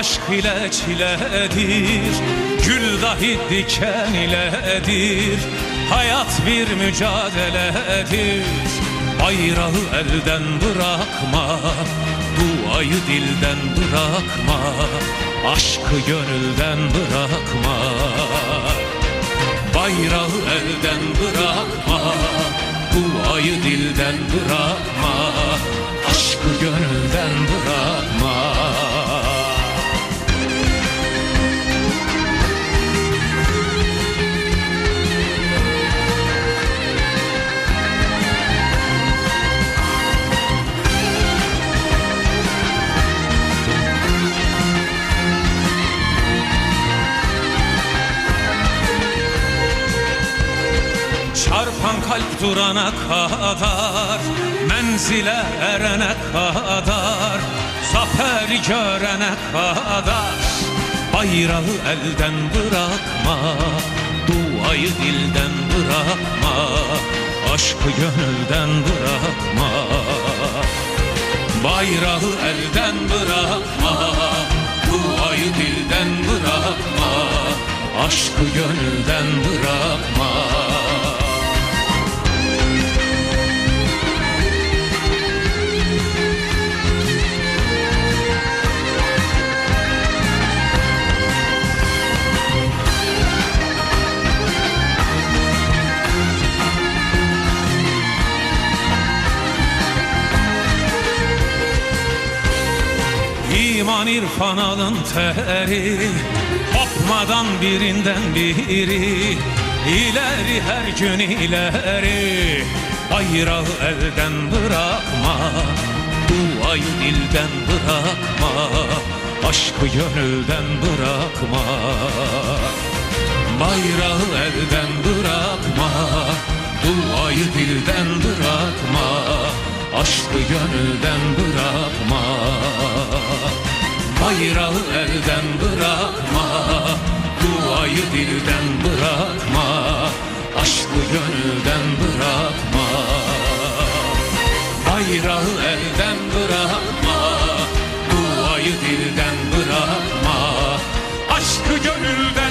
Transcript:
Aşk ile çiledir Gül dahi diken iledir. Hayat bir mücadeledir Bayrağı elden bırakma Duayı dilden bırakma Aşkı gönülden bırakma. Bayrağı elden bırakma Duayı dilden bırakma Çarpan kalp durana kadar Menzile erene kadar Zaferi görene kadar. Bayrağı elden bırakma Duayı dilden bırakma Aşkı gönülden bırakma. Bayrağı elden bırakma Duayı dilden bırakma Aşkı gönülden bırakma İman irfan alın teri Kopmadan birinden biri. İleri her gün ileri Bayrağı elden bırakma. Duayı dilden bırakma Aşkı gönülden bırakma. Bayrağı elden bırakma Duayı dilden bırakma. Aşkı gönülden bırakma dilden bırakma Aşkı gönülden bırakma. Bayrağı elden bırakma Duayı dilden bırakma. Aşkı gönülden